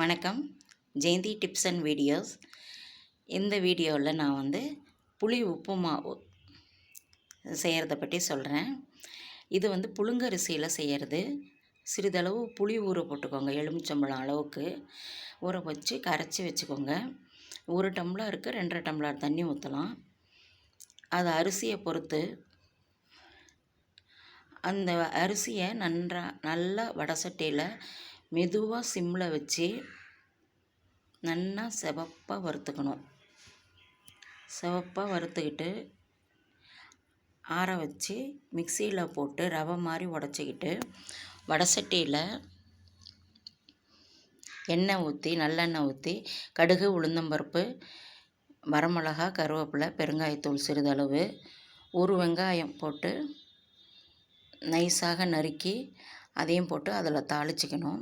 வணக்கம். Jayanthi tips and videos. இந்த வீடியோவில் நான் வந்து புளி உப்பு மாவு செய்கிறத பற்றி சொல்கிறேன் இது வந்து புழுங்கரிசியில் செய்கிறது சிறிதளவு புளி ஊற போட்டுக்கோங்க எலுமிச்சம்பழம் அளவுக்கு. ஊற வச்சு கரைச்சி வச்சுக்கோங்க. ஒரு டம்ளருக்கு ரெண்டரை டம்ளர் தண்ணி ஊற்றலாம் அது அரிசியை பொறுத்து. அந்த அரிசியை நன்றா நல்லா வடசட்டியில் மெதுவாக சிம்மில் வச்சு நல்லா செவப்பாக வறுத்துக்கணும். செவப்பாக வறுத்துக்கிட்டு ஆற வச்சு மிக்சியில் போட்டு ரவை மாதிரி உடச்சிக்கிட்டு வடசட்டியில் எண்ணெய் ஊற்றி நல்லெண்ணெய் ஊற்றி கடுகு உளுந்தம்பருப்பு வரமிளகா கருவேப்பிலை பெருங்காயத்தூள் சிறிதளவு ஒரு வெங்காயம் போட்டு நைஸாக நறுக்கி அதையும் போட்டு அதில் தாளிச்சிக்கணும்.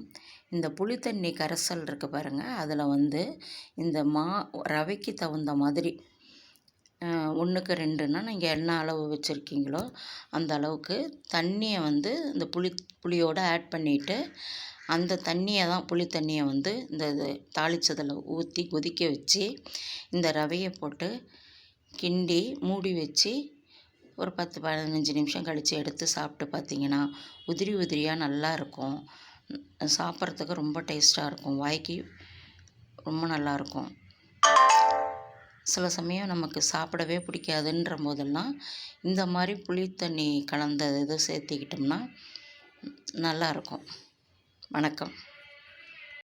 இந்த புளித்தண்ணி கரைசல் இருக்குது பாருங்கள் அதில் வந்து இந்த மா ரவைக்கு தகுந்த மாதிரி ஒன்றுக்கு ரெண்டுன்னா நீங்கள் என்ன அளவு வச்சுருக்கீங்களோ அந்த அளவுக்கு தண்ணியை வந்து இந்த புளி புளியோடு ஆட் பண்ணிவிட்டு அந்த தண்ணியை தான் புளி தண்ணியை வந்து இந்த இது தாளித்ததில் ஊற்றி கொதிக்க வச்சு இந்த ரவையை போட்டு கிண்டி மூடி வச்சு ஒரு பத்து பதினஞ்சு நிமிஷம் கழித்து எடுத்து சாப்பிட்டு பார்த்தீங்கன்னா உதிரி உதிரியாக நல்லா இருக்கும். சாப்பிட்றதுக்கு ரொம்ப டேஸ்ட்டாக இருக்கும். வாய்க்கு ரொம்ப நல்லாயிருக்கும் சில சமயம் நமக்கு சாப்பிடவே பிடிக்காதுன்ற போதெல்லாம் இந்த மாதிரி புளி தண்ணி கலந்த இது சேர்த்திக்கிட்டோம்னா நல்லாயிருக்கும் வணக்கம்.